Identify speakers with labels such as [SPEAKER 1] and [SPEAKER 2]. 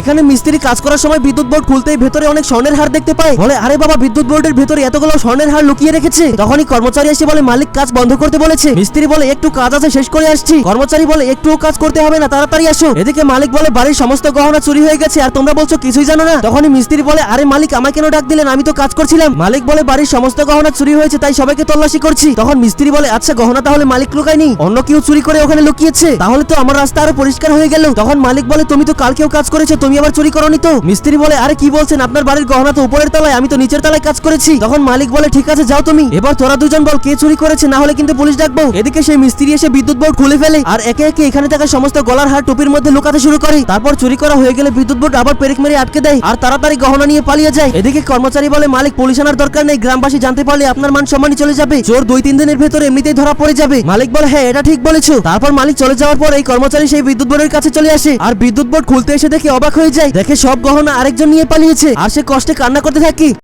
[SPEAKER 1] এখানে মিস্ত্রি কাজ করার সময় বিদ্যুৎ বোর্ড খুলতেই ভেতরে অনেক স্বর্ণের হার দেখতে পায়। বলে, আরে বাবা, বিদ্যুৎ বোর্ডের ভেতরে এতগুলো স্বর্ণের হার লুকিয়ে রেখেছে? তখনই কর্মচারী এসে বলে, মালিক, কাজ বন্ধ করতে বলেছে। মিস্ত্রি বলে, একটু কাজ আছে, শেষ করে আসছি। কর্মচারী বলে, একটুও কাজ করতে হবে না, তাড়াতাড়ি আসো। এদিকে মালিক বলে, বাড়ির সমস্ত গহনা চুরি হয়ে গেছে, আর তোমরা বলছো কিছুই জানো না? তখনই মিস্ত্রি বলে, আরে মালিক আমাকে কেন ডাক দিলেন? আমি তো কাজ করছিলাম। মালিক বলে, বাড়ির সমস্ত গহনা চুরি হয়েছে, তাই সবাইকে তল্লাশি করছি। তখন মিস্ত্রি বলে আচ্ছা গহনা তাহলে মালিক লুকায়নি, অন্য কেউ চুরি করে ওখানে লুকিয়েছে? তাহলে তো আমার রাস্তা আরও পরিষ্কার হয়ে গেল। তখন মালিক বলে, তুমি তো কালকেও কাজ করেছ তুমি আবার চুরি করনি তো? মিস্ত্রি বলে, আরে কি বলছেন? আপনার বাড়ির গহনা তো উপরের তলায়, আমি তো নিচের তলায় কাজ করেছি। তখন মালিক বলে, ঠিক আছে, যাও তুমি। এবার তোরা দুজন বল, কে চুরি করেছে? না হলে কিন্তু পুলিশ ডাকবো। এদিকে সেই মিস্ত্রি এসে বিদ্যুৎ বোর্ড খুলে ফেলে আর একে একে এখানে থাকা সমস্ত গলার হার টুপির মধ্যে লুকাতে শুরু করে। তারপর চুরি করা হয়ে গেলে বিদ্যুৎ বোর্ড আবার পেরেক মেরে আটকে দেয় আর তাড়াতাড়ি গহনা নিয়ে পালিয়ে যায়। এদিকে কর্মচারী বলে, মালিক, পুলিশ আনার দরকার নেই। গ্রামবাসী জানতে পারলে আপনার মান সম্মানই চলে যাবে। চোর দুই তিন দিনের ভেতরে এমনিতেই ধরা পড়ে যাবে। মালিক বলে হ্যাঁ এটা ঠিক বলেছ। তারপর মালিক চলে যাওয়ার পর এই কর্মচারী সেই বিদ্যুৎ বোর্ডের কাছে চলে আসে আর বিদ্যুৎ বোর্ড খুলতে এসে দেখে অবাক হয়ে যায়। দেখে সব গহনা আরেকজন নিয়ে পালিয়েছে। আর সে কষ্টে কান্না করতে থাকে।